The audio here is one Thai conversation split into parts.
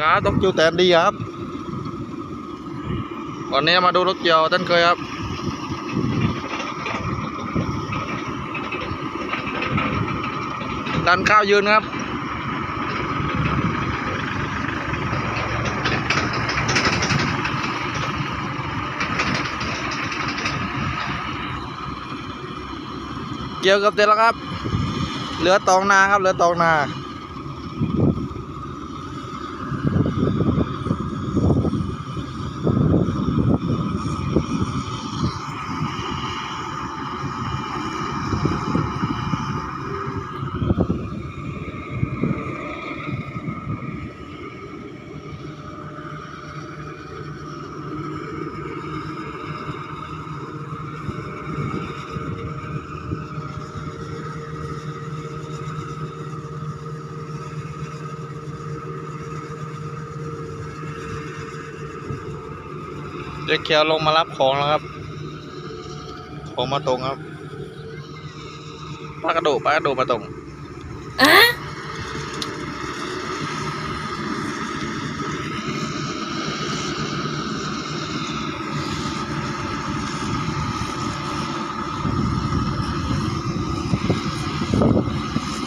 ครับต้องคิวแตนดีครับ วันนี้มาดูรถเกี่ยวท่านเคยครับ ดันข้าวยืนครับเกี่ยวกับเสร็จแล้วครับ เหลือตองนาครับ เหลือตองนา เด็กเขียวลงมารับของแล้วครับ ของมาตรงครับปลากระโดดปลากระโดดมาตรง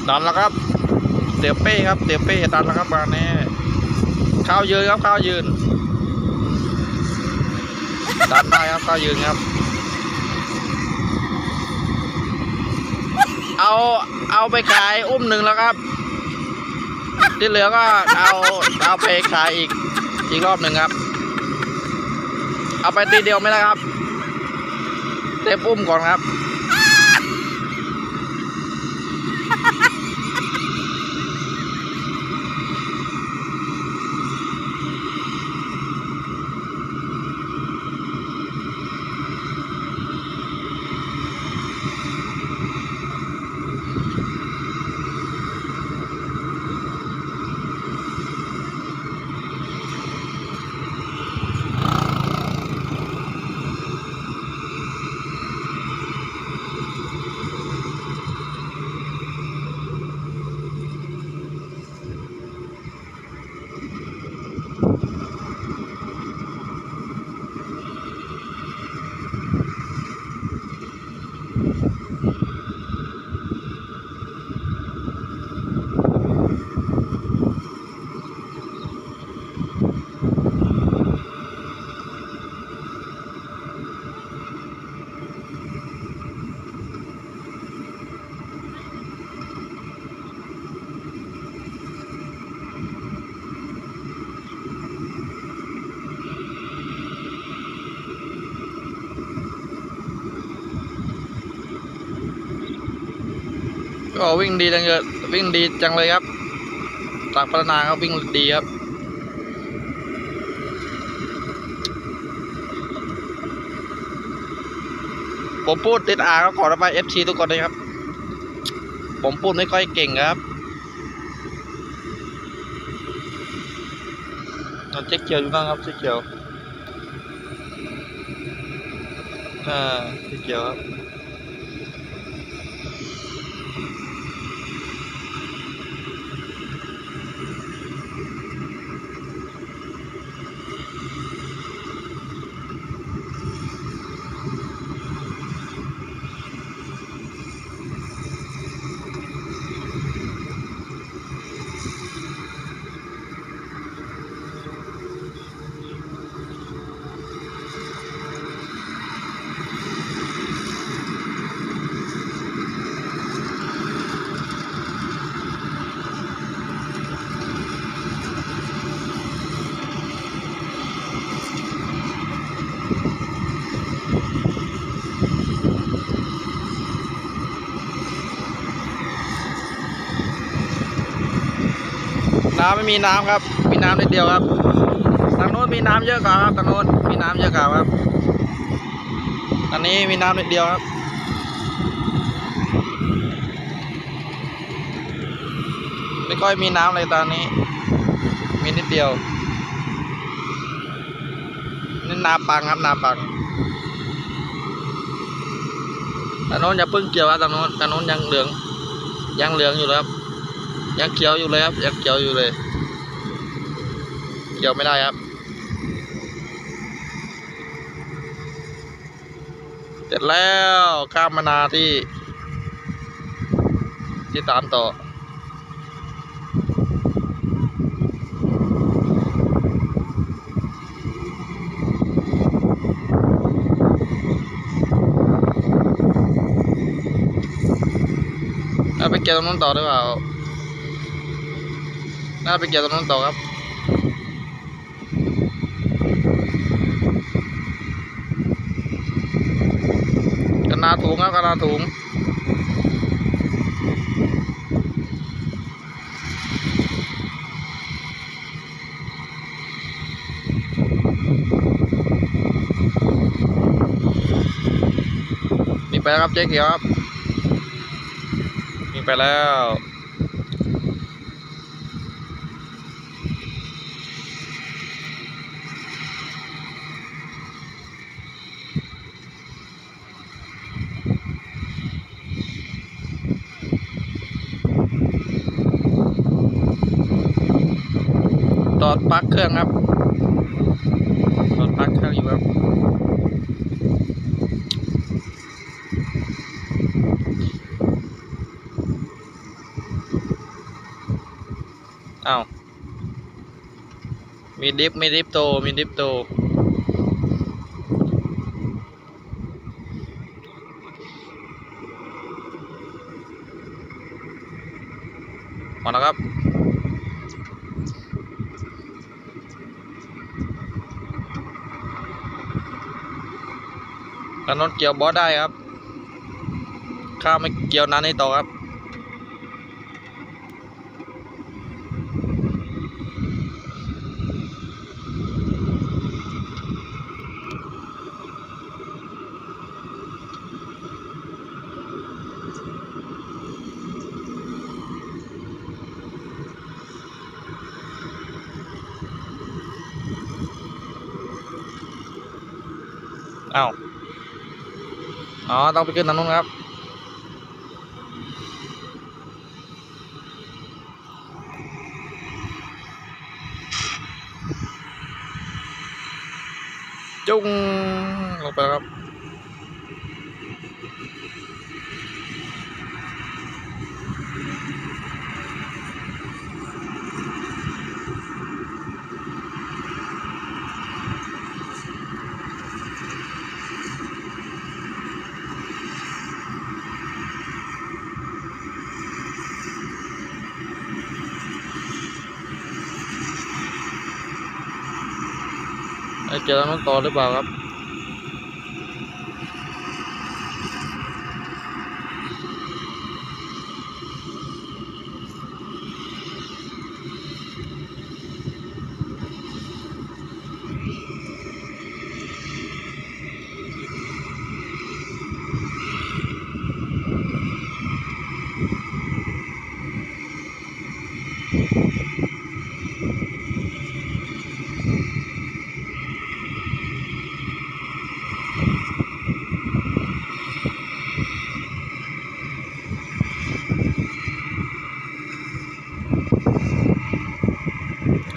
ดันแล้วครับเตี๋ยวเป้ครับเตี๋ยวเป้ดันแล้วครับมาแน่ข้าวยืนครับข้าวยืน ดันได้ครับข้ายืนครับ เอาเอาไปขายอุ้มหนึ่งแล้วครับ ที่เหลือก็เอาเอาไปขายอีกอีกรอบหนึ่งครับ เอาไปตีเดียวไม่ได้ครับเต็มอุ้มก่อนครับ ก็วิ่งดีจังเลยวิ่งดีจังเลยครับจากพัฒนาครับวิ่งดีครับผมพูดติดอ่างก็ขอรับไปเอฟซีทุกคนนะครับ ผมพูดไม่ค่อยเก่งครับนอนเจ๊เกียวอยู่บ้างครับเจ๊เกียวอ่าเจ๊เกียวครับ น้ำไม่มีน้ำครับ มีน้ำนิดเดียวครับทางโน้นมีน้ำเยอะกว่าครับทางโน้นมีน้ำเยอะกว่าครับอันนี้มีน้ำนิดเดียวครับไม่ค่อยมีน้ำเลยตอนนี้ มีนิดเดียวนี่นาปังครับนาปัง ตะโน้นอย่าเพิ่งเกี่ยวครับทางโน้นตะโน้นยังเหลือง ยังเหลืองอยู่เลยครับ ยังเขียวอยู่เลยครับ ยังเขียวอยู่เลย เกี่ยวไม่ได้ครับเสร็จแล้วข้ามมานาที่ ที่ตามต่อ เกี่ยวตรงนู้นต่อหรือเปล่า น่าไปเกี่ยวตรงนู้นต่อครับกันนาถุงครับกันนาถุงมีไปครับเจ๊เขียวครับ ไปแล้ว ตอดปลั๊กเครื่องครับตอดปลั๊กเครื่องอยู่ครับ อ้าว มีดิฟมีดิฟโต มีดิฟโตมาแล้วครับแล้วนนเกี่ยวบอสได้ครับ ข้าไม่เกี่ยวนั้นให้ต่อครับ อ้าวอ๋อ ต้องไปขึ้นทางนู้นครับ จุ้งลงไปครับ เจอทางนู้นต่อหรือเปล่าครับ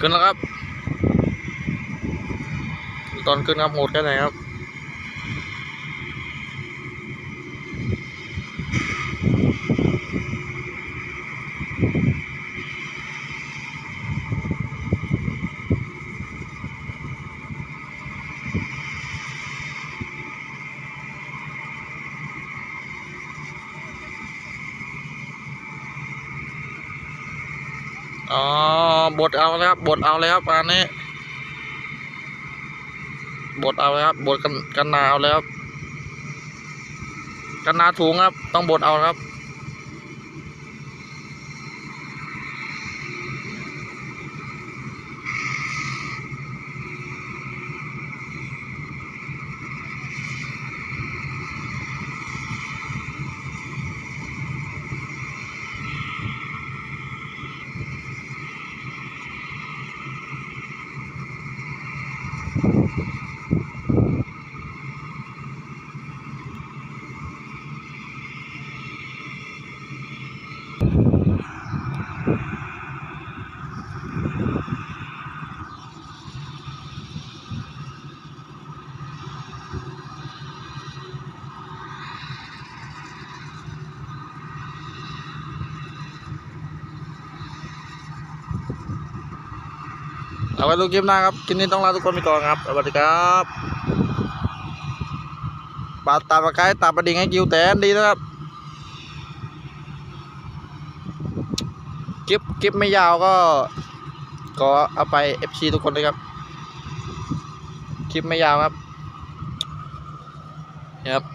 ขึ้นแล้วครับ ตอนขึ้นครับโหดแค่ไหนครับอ๋อ บดเอาเลยครับ บดเอาเลยครับอันนี้ บดเอาเลยครับ บดกันกันนาเอาเลยครับ กันนาถุงครับ ต้องบดเอาครับ เอาไว้ดูคลิปหน้าครับคลิปนี้ต้องลาทุกคนไปก่อนครับ สวัสดีครับปาตาปลาไก่ตาปลาดิ่งให้กิวแตนดีนะครับคลิปคลิปไม่ยาวก็ก็เอาไป FC ทุกคนเลยครับ คลิปไม่ยาวครับนะครับ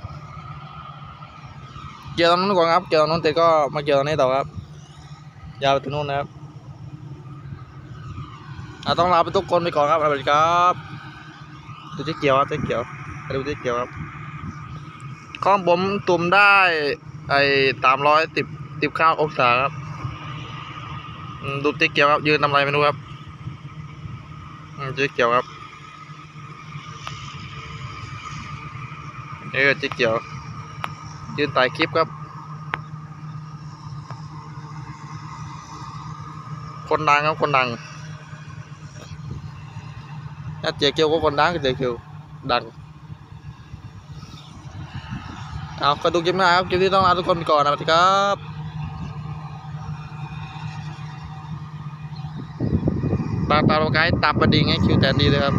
เกี่ยวตรงนู้นก่อนครับ เกี่ยวตรงนู้นเสร็จก็มาเกี่ยวตรงนี้ต่อครับ ยาวไปถึงนู้นนะครับ อะต้องลาไปทุกคนไปก่อนครับสวัสดีครับดูที่เกียวครับที่เกียวไปดูที่เกียวครับข้องผมตุ่มได้ไอ้สามร้อยสิบสิบข้าองศาครับดูที่เกียวครับยืนทำอะไรไม่รู้ครับอืมที่เกียวครับเออที่เกียว ยืนถ่ายคลิปครับ คนดังครับคนดัง ถ้าเจ๊เกียวก็คนดังก็เจ๊เกียวดังเอาก็ดูคลิปหน้าครับคลิปที่ต้องลาทุกคนไปก่อนนะสวัสดีครับตาตาเราไกด์ตับประดิ่งให้คิวแตนดีเลยครับ